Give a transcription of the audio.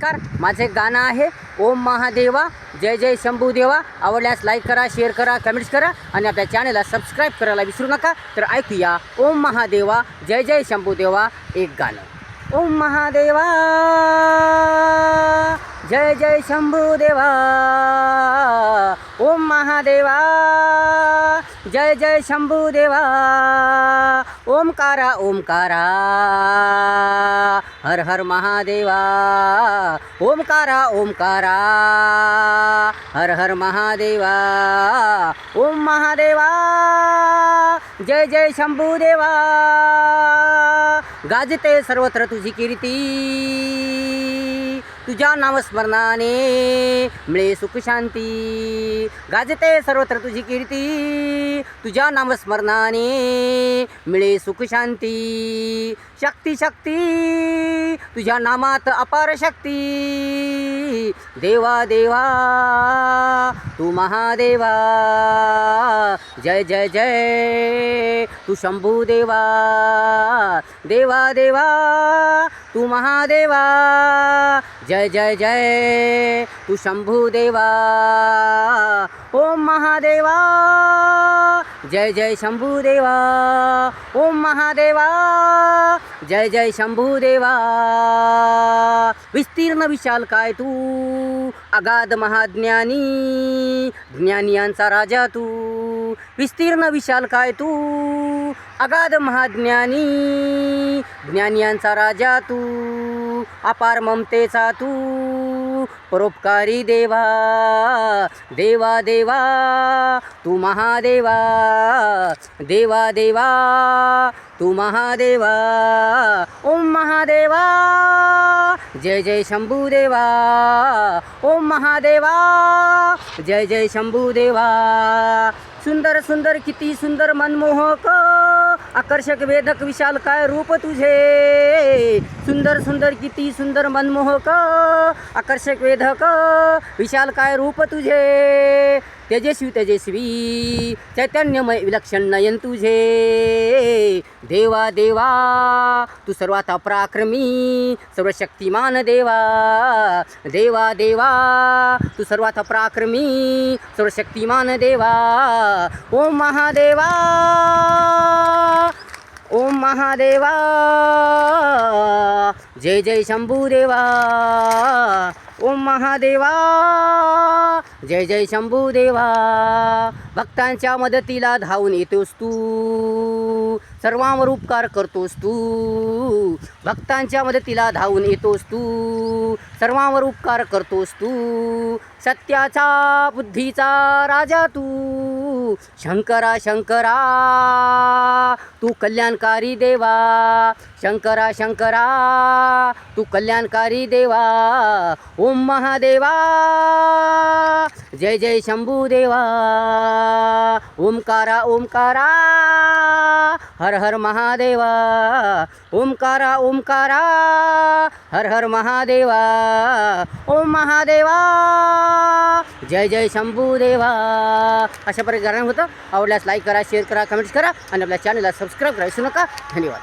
नमस्कार. माझे गाणं आहे ओम महादेवा जय जय शंभू देवा. आवडल्यास लाईक करा शेअर करा कमेंट्स करा आणि आपल्या चॅनलला सबस्क्राईब करायला विसरू नका. तर ऐकूया ओम महादेवा जय जय शंभू देवा एक गाणं. ओम महादेवा जय जय शंभू देवा. ओम महादेवा जय जय शंभू देवा. ओमकारा ओमकारा. हर हर महादेवा ओमकारा ओमकारा हर हर महादेवा ओम महादेवा जय जय शंभू देवा गाजते सर्वत्र तुझी कीर्ती. तुझ्या नामस्मरणाने मिळे सुख शांती. गाजते सर्वत्र तुझी कीर्ती. तुझ्या नामस्मरणाने मिळे सुख शांती. शक्ती शक्ती. तुझ्या नामात अपार शक्ती. देवा देवा, तू महादेवा। जय जय जय, तू शंभू देवा। देवा देवा, तू महादेवा। जय जय जय, तू शंभू देवा। ओम महादेवा, जय जय शंभू देवा। ओम महादेवा, जय जय शंभू देवा। विस्तीर्ण विशाल काय तू? अगाध महाज्ञानी ज्ञानियांचा राजा तू. विस्तीर्ण विशाल काय तू? अगाध महाज्ञानी ज्ञानियांचा राजा तू. अपार ममतेचा तू. परोपकारी देवा देवा देवा. तू महादेवा देवा देवा. तू महादेवा ओम महादेवा. जय जय शंभू देवा ओम महादेवा जय जय शंभू देवा. सुंदर सुंदर किती सुंदर मनमोहक आकर्षक वेदक विशाल काय रूप तुझे. सुंदर सुंदर किती सुंदर मनमोहक आकर्षक वेधक विशाल काय रूप तुझे? तेजस्वी तेजस्वी चैतन्यमय विलक्षण नयन तुझे. देवा देवा तू सर्वात पराक्रमी सर्वशक्तिमान देवा. देवा देवा तू सर्वात पराक्रमी सर्वशक्तिमान देवा. ओम महादेवा. महादेवा। जय जय शंभूदेवा ओम महादेवा। जय जय शंभूदेवा भक्तांच्या मदतीला धावून येतोस तू. सर्वांवर उपकार करतोस तू. भक्तांच्या मदतीला धावून येतोस तू. सर्वांवर उपकार करतोस तू. सत्याचा बुद्धीचा राजा तू. शंकरा शंकरा, तू कल्याणकारी देवा। शंकरा शंकरा, तू कल्याणकारी देवा। ओम महादेवा, जय जय शंभू देवा। ओमकारा ओमकारा हर हर महादेवा। ओमकारा ओमकारा हर हर महादेवा। ओम महादेवा। जय जय शंभू देवा. अशा प्रकारे गाणं होतं. आवडल्यास लाईक करा शेअर करा कमेंट्स करा. आणि आपल्या चॅनलला सबस्क्राईब करा विसरू नका. धन्यवाद.